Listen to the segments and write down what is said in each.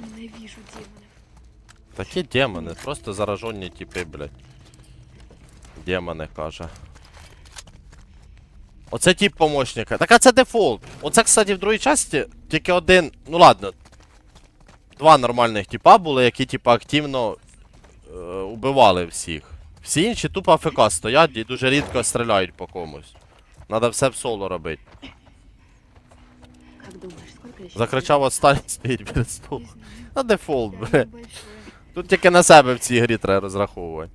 Ненавижу демонов. Такі демони, просто заражені типи, блядь. Демони, каже. Оце тип помощника. Так а це дефолт. Оце, кстати, в другій часті тільки один. Ну ладно. Два нормальних типа були, які типа активно е, убивали всіх. Всі інші тупо АФК стоять і дуже рідко стріляють по комусь. Надо все в соло робити. Как думаешь, сколько еще? Закричав останній стоїть біля столу. Не знаю. А дефолт, бля. Тут тільки на себе в цій грі треба розраховувати.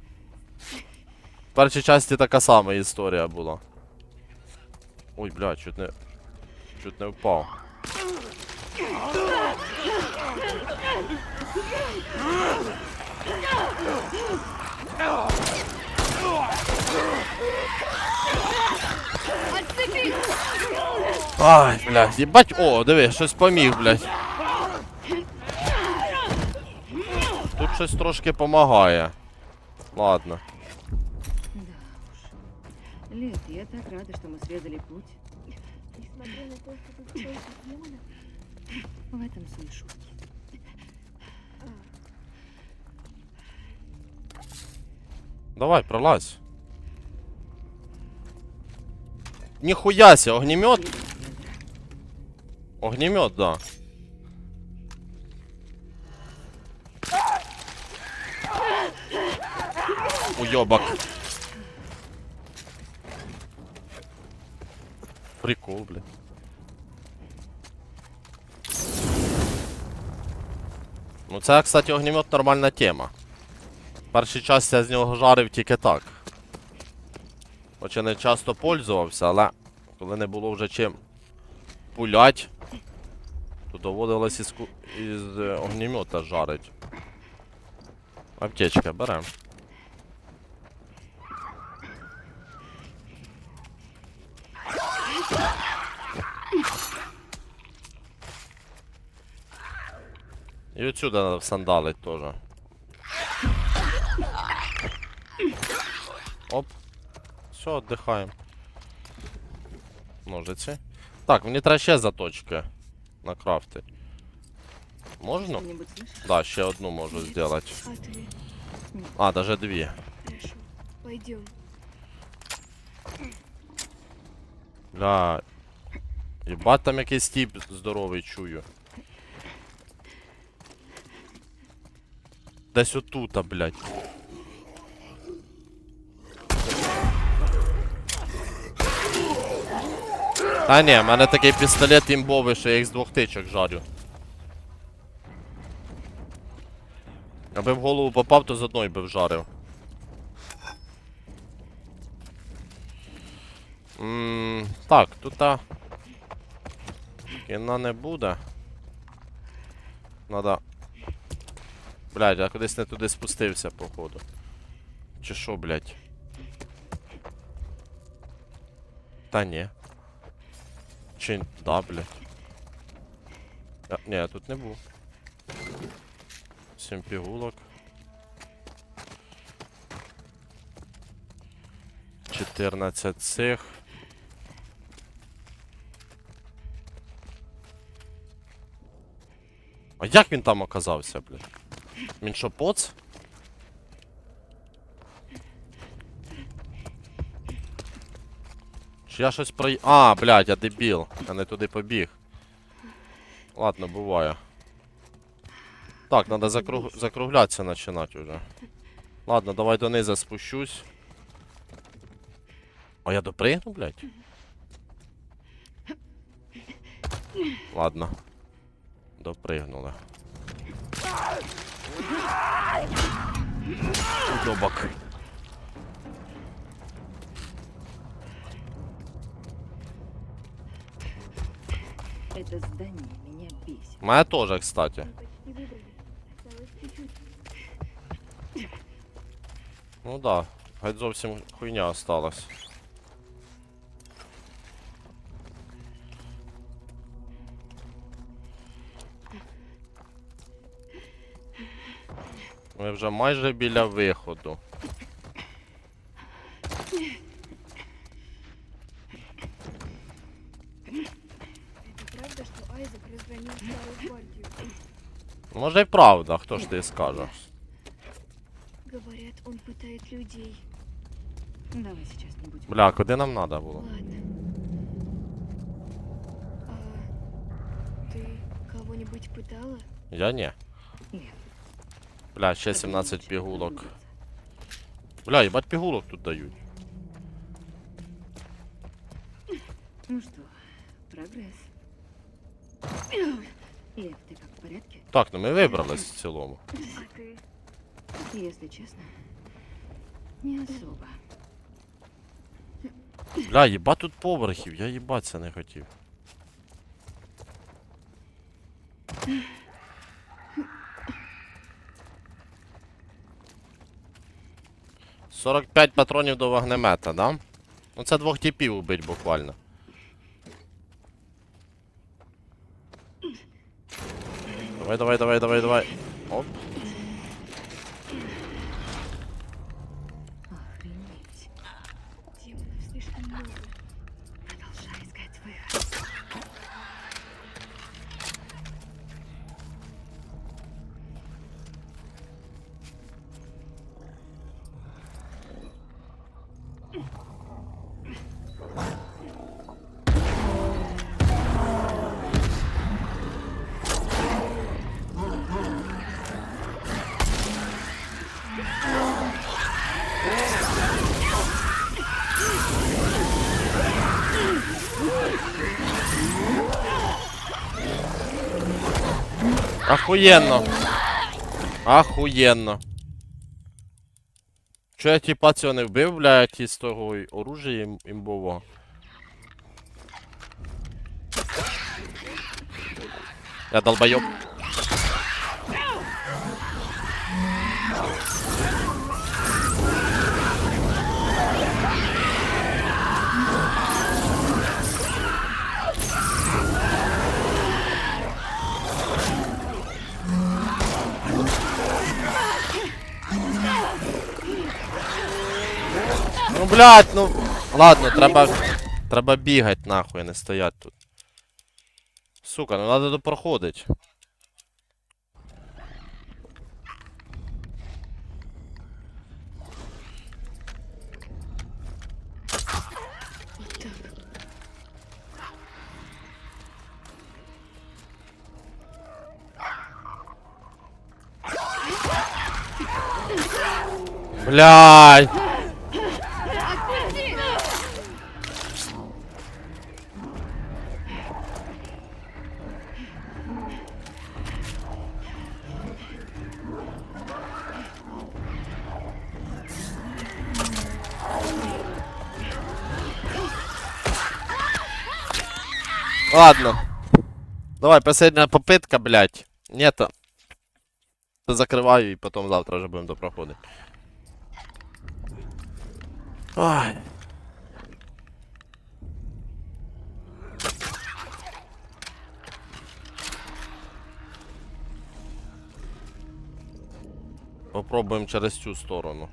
В першій часті така сама історія була. Ой, бля, чуть не. Чуть не впав. Ай, блядь, їбать, о, диви, щось поміг, блядь. Тут щось трошки помагає. Ладно. Да уж. Лет, я так рада, что мы срезали путь. Несмотря на то, что тут столько демонов, В этом суть шутки. Давай, пролазь. Ніхуя себе, огнемет. Огнемет, да. Уёбок. Прикол, блин. Ну це, кстати, огнемет нормальна тема. Перший час я з нього жарив тільки так. Хоча не часто пользувався, але коли не було вже чим пулять, то доводилось із, ку- із е, огнемета жарить. Аптечка, берем. І отсюда надо сандалить тоже. Оп. Все, отдыхаем. Ножиці. Так, мені треба ще на? Что-нибудь слышишь? Да, ще одну можу зробити. а? А, даже дві. Хорошо. Пойдем. Бля. Єбать там якийсь тип здоровий чую. Десь отута, блядь. Та ні, в мене такий пістолет імбовий, що я їх з двох тичок жарю. Аби в голову попав, то з одної би вжарив. Ммм, так, тут а... Кіна не буде. Надо. Блядь, я кудись не туди спустився, походу. Чи що, блядь? Та ні. Чи. Да, блядь. Я... Ні, я тут не був. Сім пігулок. 14 цих. А як він там оказався, блядь? Він що, поц? Чи я щось про... А, блядь, я дебіл. Я не туди побіг. Ладно, буває. Так, треба закруг... закруглятися починати вже. Ладно, давай донизу спущусь. А я допригну, блядь? Ладно. Допригнули. Уйобок. Это здание меня бесит. Моя тоже, кстати. Ну да. Геть зовсім хуйня осталась. Ми вже майже біля виходу. Може і правда, хто ж ти скаже. Говорят, он пытает людей. Давай сейчас не будем. Бля, куди нам треба було? Ладно. А ты кого-нибудь пытала? Я ні. Лев, Бля, ще это 17 лучше пігулок. придуматься. Бля, їбать пігулок тут дають. Ну что, прогресс. Лев, ты как в порядке? Так, ну ми вибрались в цілому. А ты? Если честно, не особо. Бля, їбать тут поверхів, я їбаться не хотів. Сорок п'ять патронів до вогнемета, да? Ну це двох типів убить буквально. Давай, давай, давай, давай, давай. Оп. Охуєнно. Охуенно! Чо я тіпа цього не вбив, блядь, із того оружия ім- імбового? Я долбойоб. Блядь, ну. Ладно, треба. Треба бігать нахуй, а не стоять тут. Сука, ну надо допроходить. Блядь! Ладно. Давай, последняя попытка, блядь. Нет. Закрываю и потом завтра уже будем допроходить. Ай. Попробуем через цю сторону.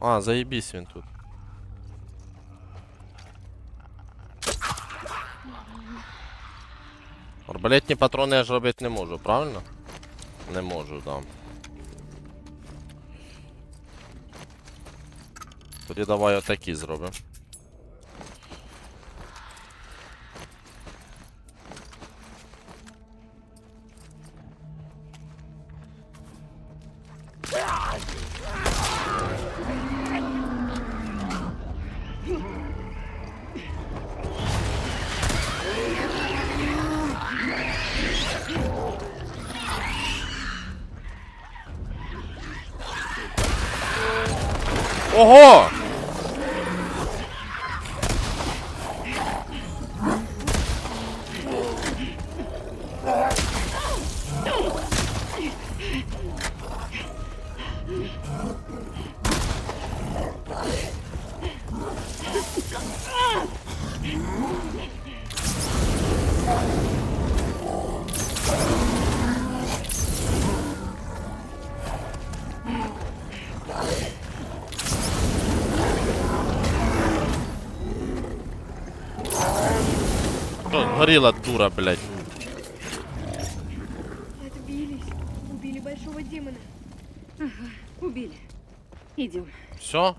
А, заебись він тут. Арбалетні патрони я ж робити не можу, правильно? Не можу, да. Тоді давай отакі зробимо. Ого! Що, горіла дура, блядь. А большого демона. Ага, Убили. Идем. Все?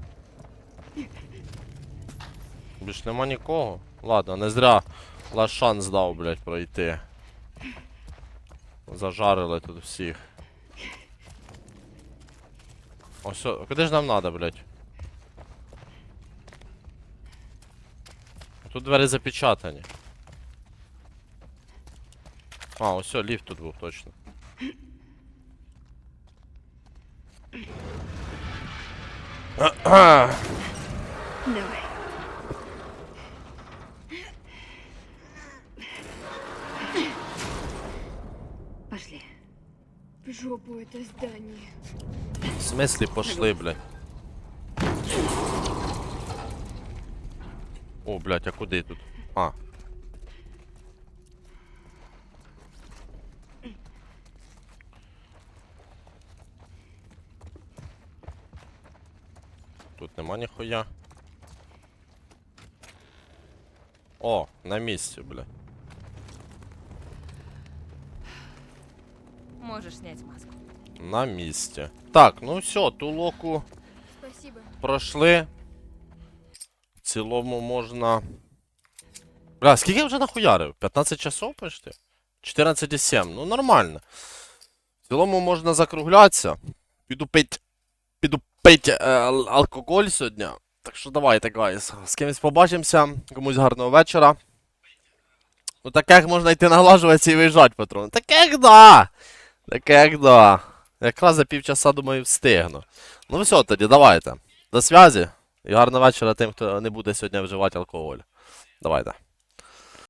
Більш нема нікого. Ладно, не зря лаш шанс дав, блядь, пройти. Зажарили тут всіх. Ось, куди ж нам надо, блядь? Тут двері запечатані. А, ось, о, ліфт тут був точно. Давай. Пошли. В жопу это здание. В смислі пошли, блядь. О, блядь, а куди тут? А. Тут нема ніхуя. О, на місці, бля. Можешь снять маску. На місці. Так, ну все, ту локу Спасибо. пройшли. В цілому можна. Бля, скільки я вже нахуярив? 15 часов почти? 14,7. Ну нормально. В цілому можна закруглятися. Піду пить. Піду пить е, алкоголь сьогодні. Так що давайте, гайс. З кимось побачимося. Комусь гарного вечора. Ну так як можна йти наглажуватися і виїжджати, патрон? Так як да! Так як да. Якраз за півчаса, думаю, встигну. Ну все, тоді, давайте. До зв'язі. І гарного вечора тим, хто не буде сьогодні вживати алкоголь. Давайте.